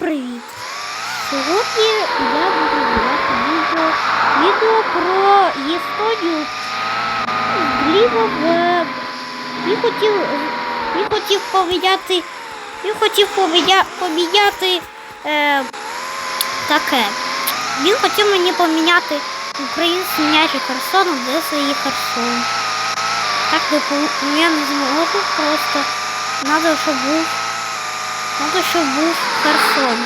привіт! Сьогодні я буду знімати відео, відео про Гліба в... Він хотів, він хотів поміняти, він хотів поміня, поміняти е, таке. Він хотів мені поміняти український м'яч Херсон, Одеса і Херсон. Так не я не зможу просто. Надо, щоб був Надо, щоб був Херсон,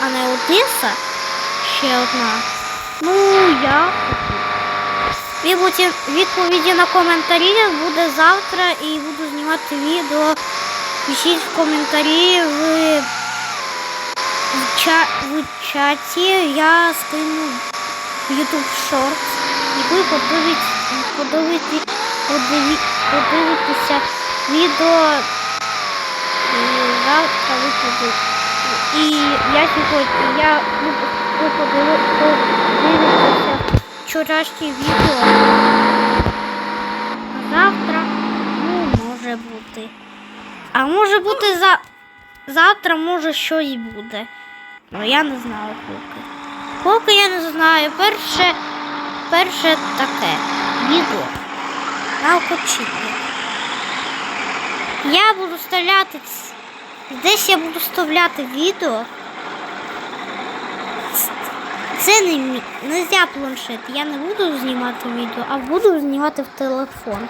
а не Одеса ще одна. Ну, я Відповіді, на коментарі буде завтра і буду знімати відео. Пишіть в коментарі в, в, ча, в чаті. Я скину YouTube Shorts, і ви подивитесь, подивитесь, подивитеся відео і завтра ви подивитесь. І я сьогодні, я ви ви подиви- подивитеся вчорашнє відео. Завтра, ну, може бути. А може бути за... завтра, може щось буде. Ну я не знаю поки. Поки я не знаю. Перше, перше таке відео на окочіння. Я буду вставляти ц- десь я буду вставляти відео. Це не не можна планшет. Я не буду знімати відео, а буду знімати в телефон.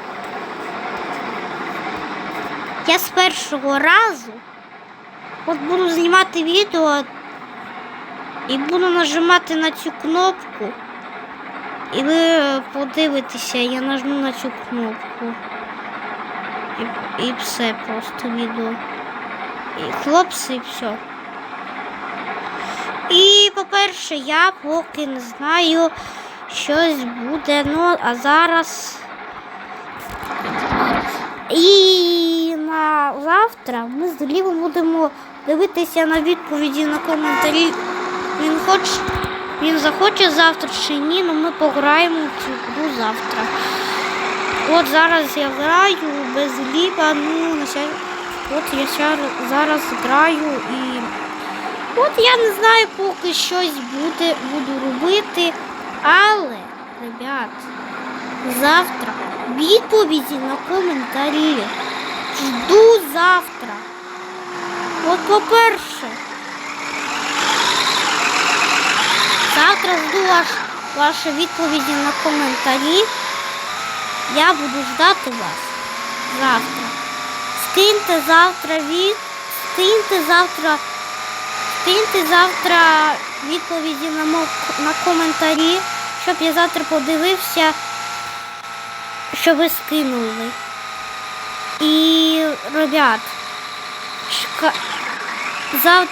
Я з першого разу от буду знімати відео і буду нажимати на цю кнопку. І ви подивитеся, я нажму на цю кнопку. І, і все просто відео. І хлопці, і все. І, по-перше, я поки не знаю, щось буде. Ну, а зараз. І на завтра ми з Лівом будемо дивитися на відповіді на коментарі. Він хоче, він захоче завтра чи ні, але ми пограємо цю гру завтра. От зараз я граю без Ліва, ну, на ся- от я зараз граю і. От я не знаю, поки щось буде, буду робити. Але, ребят, завтра відповіді на коментарі. Жду завтра. От по-перше. Завтра жду ваш, ваші відповіді на коментарі. Я буду ждати вас завтра. Скиньте завтра від. Скиньте завтра. Скиньте завтра відповіді на, мо- на коментарі, щоб я завтра подивився, що ви скинули. І, ребят, шка... зав...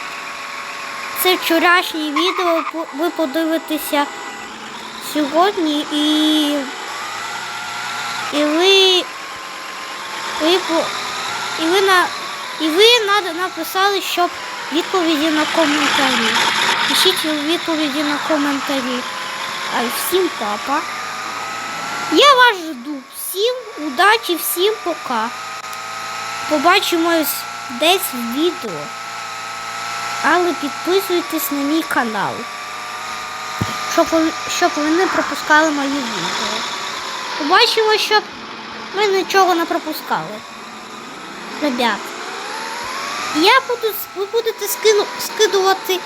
це вчорашнє відео ви подивитеся сьогодні і, і ви, ви, і ви на і ви написали, щоб відповіді на коментарі. Пишіть відповіді на коментарі. А всім папа. Я вас жду. Всім удачі, всім пока. Побачимось десь в відео. Але підписуйтесь на мій канал. Щоб, щоб ви не пропускали мої відео. Побачимо, щоб ви нічого не пропускали. Ребят. Я буду, ви будете скину, скидувати,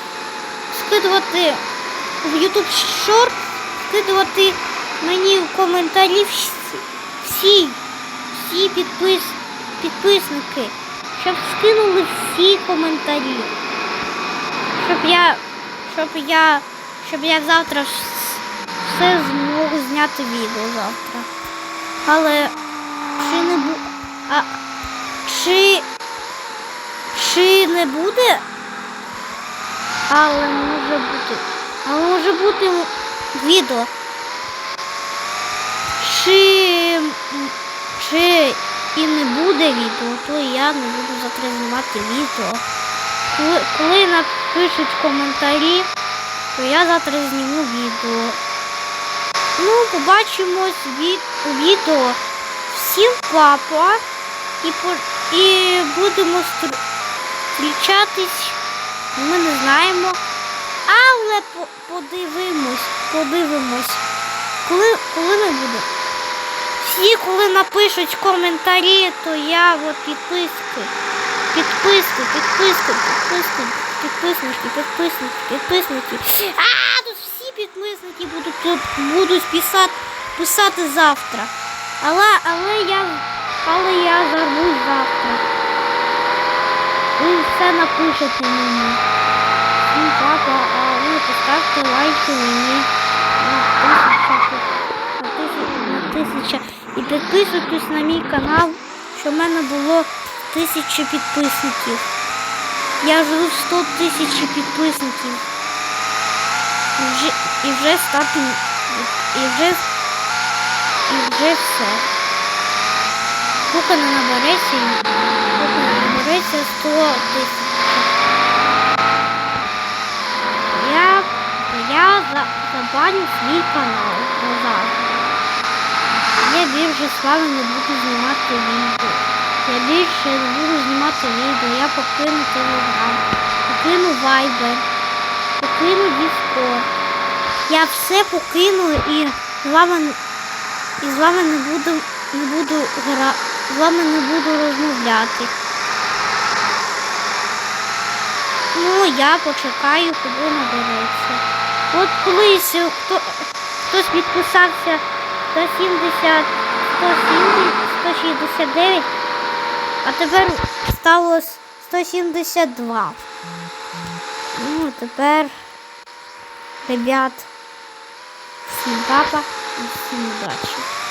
скидувати в YouTube Short, скидувати мені в коментарі всі, всі, підпис, підписники, щоб скинули всі коментарі. Щоб я, щоб я, щоб я завтра все змог зняти відео завтра. Але чи не бу... чи чи не буде? Але може бути. Але може бути відео. Чи, чи і не буде відео, то я не буду завтра знімати відео. Коли, коли напишуть коментарі, то я завтра зніму відео. Ну, побачимось від, у відео. Всім папа і, по, і будемо стр- зустрічатись Ми не знаємо. Але подивимось, подивимось. Коли, коли ми будемо? Всі, коли напишуть коментарі, то я от підписки. Підписки, підписки, підписки, підписники, підписники, підписники. А, тут всі підписники будуть, будуть писати, писати завтра. Але, але я, але я зарвусь завтра. Ви все напишете мені. Ну, папа, а ви поставте лайки мені тисяча. І підписуйтесь на мій канал, щоб в мене було тисяча підписників. Я живу 100 тисяч підписників. І вже, і вже стати, і вже, і вже все. Не набереться, не набереться 100 тисяч. Я, я за, забаню свій канал назавжди. Я більше з вами не буду знімати відео. Я більше не буду знімати відео. Я покину телеграм, покину вайбер, покину Discord. Я все покину і з вами, і з вами не буду, не буду гра, з вами не буду розмовляти. Ну, я почекаю, коли набереться. От колись е, хто, хтось підписався 170, 170, 169, а тепер стало 172. Ну, тепер, ребят, всім папа і всім удачі.